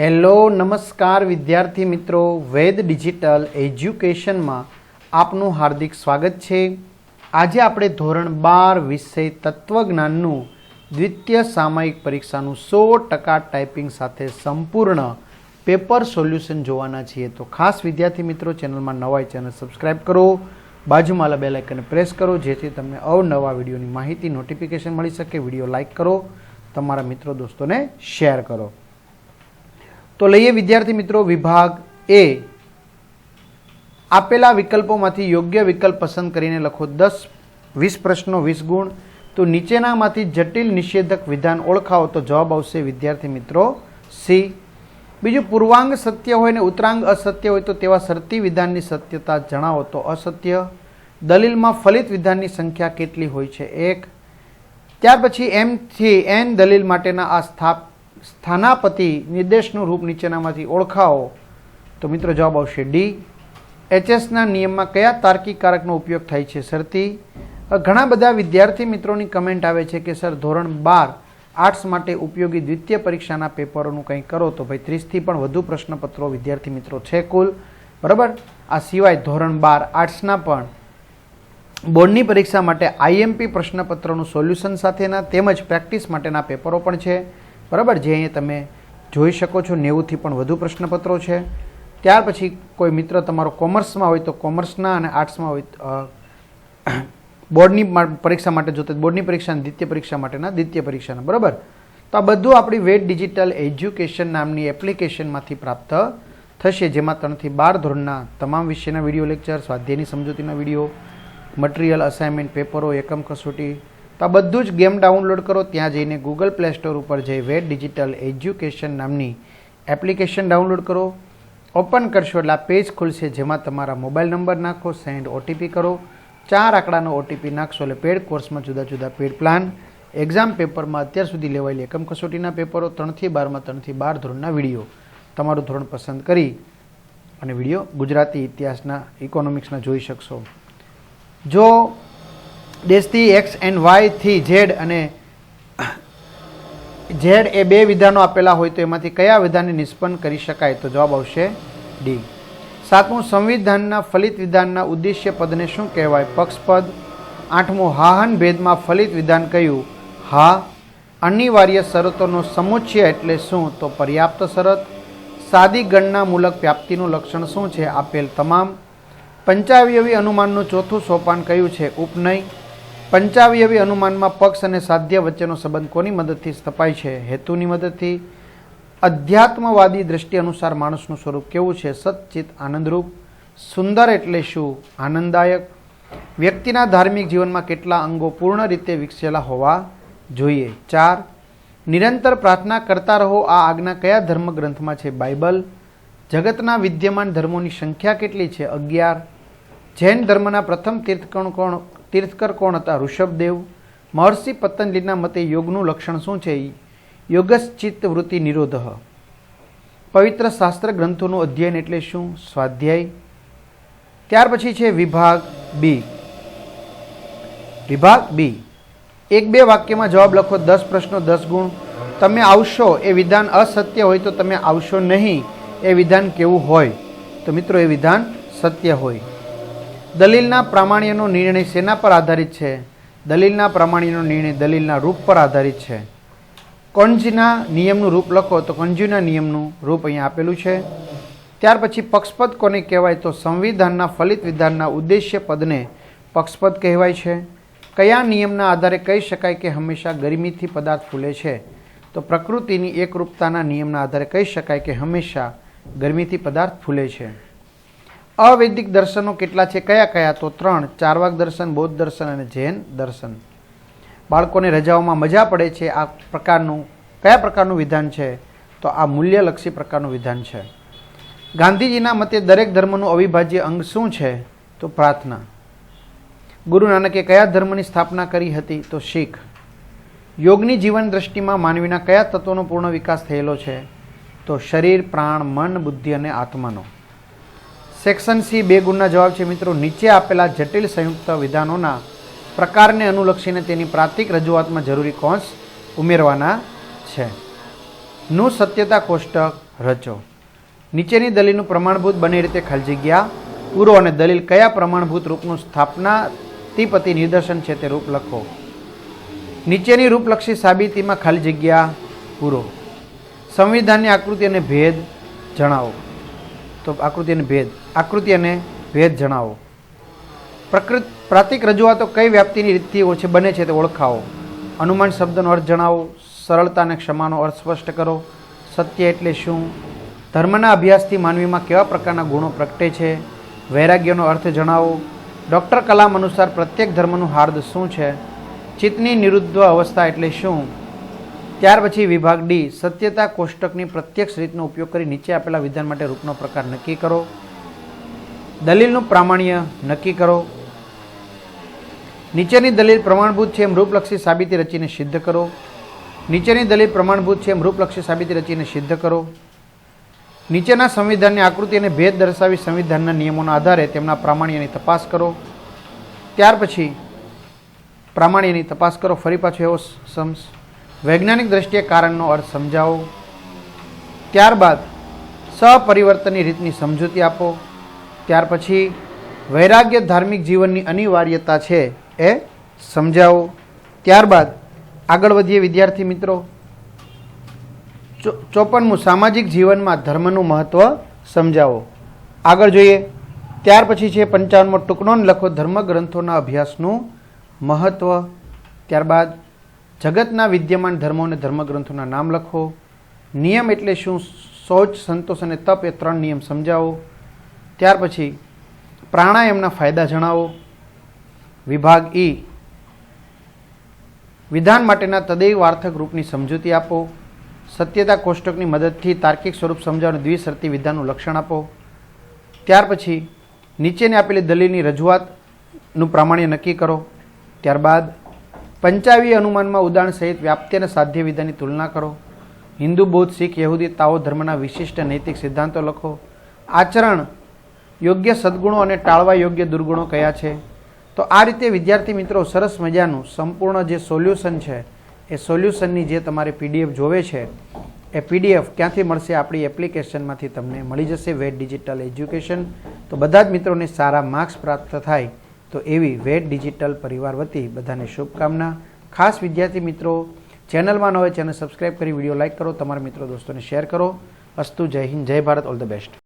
Hello, નમસ્કાર વિદ્યાર્થી મિત્રો. વેદ ડિજિટલ એજ્યુકેશનમાં આપનું હાર્દિક સ્વાગત છે. આજે આપણે ધોરણ બાર વિષય તત્વજ્ઞાનનું દ્વિતીય સામાયિક પરીક્ષાનું સો ટકા ટાઈપિંગ સાથે સંપૂર્ણ પેપર સોલ્યુશન જોવાના છીએ. તો ખાસ વિદ્યાર્થી મિત્રો, ચેનલમાં નવાય ચેનલ સબસ્ક્રાઈબ કરો. બાજુમાં બેલ આઇકન પ્રેસ કરો, જેથી તમને અવનવા વિડીયોની માહિતી, નોટિફિકેશન મળી શકે. વીડિયો લાઇક કરો. તમારા મિત્રો દોસ્તોને શેર કરો. તો લઈએ વિદ્યાર્થી મિત્રો વિભાગ એ આપેલા વિકલ્પોમાંથી યોગ્ય વિકલ્પ પસંદ કરીને લખો દસ, વીસ પ્રશ્નો, વીસ ગુણ. તો નીચેનામાંથી જટિલ નિષેધક વિધાન ઓળખાવો તો જવાબ આવશે વિદ્યાર્થી મિત્રો સી બીજું, પૂર્વાંગ સત્ય હોય ને ઉત્તરાંગ અસત્ય હોય તો તેવા શરતી વિધાનની સત્યતા જણાવો તો અસત્ય. દલીલમાં ફલિત વિધાનની સંખ્યા કેટલી હોય છે? એક. ત્યાર પછી એમથી એન દલીલ માટેના આ સ્થાપ સ્થાનાપતિ નિર્દેશનું રૂપ નીચેનામાંથી ઓળખાવો. તો મિત્રો જવાબ આવશે ડી. એચએસના નિયમમાં કયા તાર્કિક કારકનો ઉપયોગ થાય છે? સરતી. ઘણા બધા વિદ્યાર્થી મિત્રોની કમેન્ટ આવે છે કે, સર, ધોરણ બાર આર્ટ્સ માટે ઉપયોગી દ્વિતીય પરીક્ષાના પેપરોનું કંઈ કરો તો ભાઈ ત્રીસથી પણ વધુ પ્રશ્નપત્રો વિદ્યાર્થી મિત્રો છે કુલ. બરાબર? આ સિવાય ધોરણ બાર આર્ટ્સના પણ. બોર્ડની પરીક્ષા માટે આઈએમપી પ્રશ્નપત્રોનું સોલ્યુશન સાથેના તેમજ પ્રેક્ટિસ માટેના પેપરો પણ છે. બરાબર? જે અહીંયા તમે જોઈ શકો છો, નેવુંથી પણ વધુ પ્રશ્નપત્રો છે. ત્યાર પછી કોઈ મિત્ર તમારો કોમર્સમાં હોય તો કોમર્સના અને આર્ટ્સમાં હોય બોર્ડની પરીક્ષા માટે જોતા બોર્ડની પરીક્ષા દ્વિતીય પરીક્ષા માટેના દ્વિતીય પરીક્ષાના, બરાબર? તો આ બધું આપણી વેટ ડિજિટલ એજ્યુકેશન નામની એપ્લિકેશનમાંથી પ્રાપ્ત થશે, જેમાં ત્રણથી બાર ધોરણના તમામ વિષયના વીડિયો લેક્ચર, સ્વાધ્યાયની સમજૂતીના વીડિયો, મટીરિયલ, અસાઇનમેન્ટ, પેપરો, એકમ કસોટી તો આ બધું જ ગેમ ડાઉનલોડ કરો, ત્યાં જઈને ગૂગલ પ્લે સ્ટોર ઉપર જઈ વેટ ડિજિટલ એજ્યુકેશન નામની એપ્લિકેશન ડાઉનલોડ કરો. ઓપન કરશો એટલે આ પેજ ખુલશે જેમાં તમારા મોબાઈલ નંબર નાખો, સેન્ડ ઓટીપી કરો. ચાર આંકડાનો ઓટીપી નાખશો એટલે પેડ કોર્સમાં જુદા જુદા પેડ પ્લાન. એક્ઝામ પેપરમાં અત્યાર સુધી લેવાયેલી એકમ કસોટીના પેપરો, ત્રણથી બારમાં, ત્રણથી બાર ધોરણના વીડિયો. તમારું ધોરણ પસંદ કરી અને વીડિયો ગુજરાતી ઇતિહાસના ઇકોનોમિક્સના જોઈ શકશો. જો દેશથી એક્સ એન્ડ વાયથી ઝેડ અને ઝેડ એ બે વિધાનો આપેલા હોય તો એમાંથી કયા વિધાનને નિષ્પન્ન કરી શકાય? તો જવાબ આવશે ડી સાતમું, સંવિધાનના ફલિત વિધાનના ઉદ્દેશ્ય પદને શું કહેવાય? પક્ષપદ. આઠમું, હાહન ભેદમાં ફલિત વિધાન કહ્યું હા. અનિવાર્ય શરતોનો સમુચ્ચય એટલે શું? તો પર્યાપ્ત શરત. સાદી ગણના મૂલક વ્યાપ્તિનું લક્ષણ શું છે? આપેલ તમામ. પંચાવયવી અનુમાનનું ચોથું સોપાન કયું છે? ઉપનય. પંચાવયવી અનુમાનમાં પક્ષ અને સાધ્ય વચ્ચેનો સંબંધ કોની મદદથી સ્થપાય છે? હેતુની મદદથી? અધ્યાત્મવાદી દ્રષ્ટિ અનુસાર માણસનું સ્વરૂપ કેવું છે? સચ્ચિત આનંદરૂપ? સુંદર એટલે શું? આનંદદાયક? વ્યક્તિના ધાર્મિક જીવનમાં કેટલા અંગો પૂર્ણ રીતે વિકસેલા હોવા જોઈએ? ચાર, નિરંતર પ્રાર્થના કરતા રહો. આ આજ્ઞા કયા ધર્મ ગ્રંથમાં છે? બાઇબલ? જગતના વિદ્યમાન ધર્મોની સંખ્યા કેટલી છે? અગિયાર, જૈન ધર્મના પ્રથમ તીર્થકણ કોણ? તીર્થકર કોણ હતા? ઋષભદેવ. મહર્ષિ પતંજલિના મતે યોગનું લક્ષણ શું છે? યોગશ્ચિત્ત વૃત્તિ નિરોધ. પવિત્ર શાસ્ત્ર ગ્રંથોનું અધ્યયન એટલે શું? સ્વાધ્યાય. ત્યાર પછી છે વિભાગ બી. વિભાગ બી. એક બે વાક્યમાં જવાબ લખો. દસ પ્રશ્નો, દસ ગુણ. તમે આવશો એ વિધાન અસત્ય હોય તો તમે આવશો નહીં. એ વિધાન કેવું હોય? તો મિત્રો, એ વિધાન સત્ય હોય. દલીલના પ્રામાણ્યનો નિર્ણય શેના પર આધારિત છે. દલીલના પ્રામાણ્યનો નિર્ણય દલીલના રૂપ પર આધારિત છે. કોંજના નિયમનું રૂપ લખો તો કંજુના નિયમનું રૂપ અહીંયા આપેલું છે. ત્યાર પછી પક્ષપદ કોને કહેવાય તો સંવિધાનના ફલિત વિધાનના ઉદ્દેશ્ય પદને પક્ષપદ કહેવાય છે. કયા નિયમના આધારે કહી શકાય કે હંમેશા ગરમીથી પદાર્થ ફૂલે છે? તો પ્રકૃતિની એકરૂપતાના નિયમના આધારે કહી શકાય કે હંમેશા ગરમીથી પદાર્થ ફૂલે છે. અવૈદિક દર્શનો કેટલા છે? કયા કયા? તો ત્રણ, ચારવાક દર્શન, બૌદ્ધ દર્શન અને જૈન દર્શન. બાળકોને રજાઓમાં મજા પડે છે. આ પ્રકારનું, કયા પ્રકારનું વિધાન છે? તો આ મૂલ્યલક્ષી પ્રકારનું વિધાન છે. ગાંધીજીના મતે દરેક ધર્મનું અવિભાજ્ય અંગ શું છે? તો પ્રાર્થના. ગુરુ નાનકે કયા ધર્મની સ્થાપના કરી હતી? તો શીખ. યોગની જીવન દ્રષ્ટિમાં માનવીના કયા તત્વોનો પૂર્ણ વિકાસ થયેલો છે? તો શરીર, પ્રાણ, મન, બુદ્ધિ અને આત્માનો. સેક્શન સી બે ગુણના જવાબ છે મિત્રો, નીચે આપેલા જટિલ સંયુક્ત વિધાનોના પ્રકારને અનુલક્ષીને તેની પ્રાતિક રજૂઆતમાં જરૂરી કોષ ઉમેરવાના છે. નું સત્યતા કોષ્ટક રચો. નીચેની દલીલનું પ્રમાણભૂત બને રીતે ખાલી જગ્યા પૂરો અને દલીલ કયા પ્રમાણભૂત રૂપનું સ્થાપનાતિપતિ નિદર્શન છે તે રૂપ લખો. નીચેની રૂપલક્ષી સાબિતીમાં ખાલી જગ્યા પૂરો. સંવિધાનની આકૃતિ અને ભેદ જણાવો. તો આકૃતિ અને ભેદ. આકૃતિ અને ભેદ જણાવો. પ્રકૃત, પ્રાતિક રજૂઆતો કઈ વ્યાપ્તિની રીતથી ઓછી બને છે તે ઓળખાવો. અનુમાન શબ્દનો અર્થ જણાવો, સરળતા અને ક્ષમાનો અર્થ સ્પષ્ટ કરો. સત્ય એટલે શું? ધર્મના અભ્યાસથી માનવીમાં કેવા પ્રકારના ગુણો પ્રગટે છે? વૈરાગ્યનો અર્થ જણાવો. ડૉક્ટર કલામ અનુસાર પ્રત્યેક ધર્મનું હાર્દ શું છે? ચિત્તની નિરુદ્ધ અવસ્થા એટલે શું? ત્યાર પછી વિભાગ ડી, સત્યતા કોષ્ટકની પ્રત્યક્ષ રીતનો ઉપયોગ કરી નીચે આપેલા વિધાન માટે રૂપનો પ્રકાર નક્કી કરો. દલીલનું પ્રામાણ્ય નક્કી કરો. નીચેની દલીલ પ્રમાણભૂત છે એમ રૂપલક્ષી સાબિતી રચીને સિદ્ધ કરો. નીચેની દલીલ પ્રમાણભૂત છે એમ રૂપલક્ષી સાબિતી રચીને સિદ્ધ કરો. નીચેના સંવિધાનની આકૃતિ અને ભેદ દર્શાવી સંવિધાનના નિયમોના આધારે તેમના પ્રામાણ્યની તપાસ કરો. ત્યાર પછી પ્રામાણ્યની તપાસ કરો. ફરી પાછો એવો સમસ વૈજ્ઞાનિક દ્રષ્ટિએ કારણનો અર્થ સમજાવો. ત્યારબાદ સપરિવર્તનની રીતની સમજૂતી આપો. ત્યાર પછી વૈરાગ્ય ધાર્મિક જીવનની અનિવાર્યતા છે એ સમજાવો. ત્યારબાદ આગળ વધીએ વિદ્યાર્થી મિત્રો. ચોપનમું સામાજિક જીવનમાં ધર્મનું મહત્ત્વ સમજાવો. આગળ જોઈએ. ત્યાર પછી છે પંચાવનમો ટૂંકનોન લખો ધર્મગ્રંથોના અભ્યાસનું મહત્ત્વ ત્યારબાદ જગતના વિદ્યમાન ધર્મો અને ધર્મગ્રંથોના નામ લખો. નિયમ એટલે શું? શૌચ, સંતોષ અને તપ એ ત્રણ નિયમ સમજાવો. ત્યાર પછી પ્રાણાયામના ફાયદા જણાવો. વિભાગ ઈ વિધાન માટેના તદૈવ વાર્થક રૂપની સમજૂતી આપો. સત્યતા કોષ્ટકની મદદથી તાર્કિક સ્વરૂપ સમજાવવાનું દ્વિશરતી વિધાનનું લક્ષણ આપો. ત્યાર પછી નીચેની આપેલી દલીલની રજૂઆતનું પ્રામાણ્ય નક્કી કરો. ત્યારબાદ પંચાવી અનુમાનમાં ઉદાહરણ સહિત વ્યાપ્તિ અને સાધ્ય વિધાનની તુલના કરો. હિન્દુ, બૌદ્ધ, શીખ, યહૂદી, તાઓ ધર્મના વિશિષ્ટ નૈતિક સિદ્ધાંતો લખો. આચરણ યોગ્ય સદગુણો અને ટાળવા યોગ્ય દુર્ગુણો કયા છે? તો આ રીતે વિદ્યાર્થી મિત્રો સરસ મજાનું સંપૂર્ણ જે સોલ્યુશન છે, એ સોલ્યુશનની જે તમારે પીડીએફ જોવે છે, એ પીડીએફ ક્યાંથી મળશે આપણી એપ્લિકેશનમાંથી તમને મળી જશે વેટ ડિજિટલ એજ્યુકેશન. તો બધા જ મિત્રોને સારા માર્ક્સ પ્રાપ્ત થાય તો એવી વેટ ડિજિટલ પરિવાર વતી બધાને શુભકામના. ખાસ વિદ્યાર્થી મિત્રો, ચેનલમાં ન હોય ચેનલ સબસ્ક્રાઈબ કરી વીડિયો લાઇક કરો, તમારા મિત્રો દોસ્તોને શેર કરો. અસ્તુ, જય હિન્દ, જય ભારત, ઓલ ધ બેસ્ટ.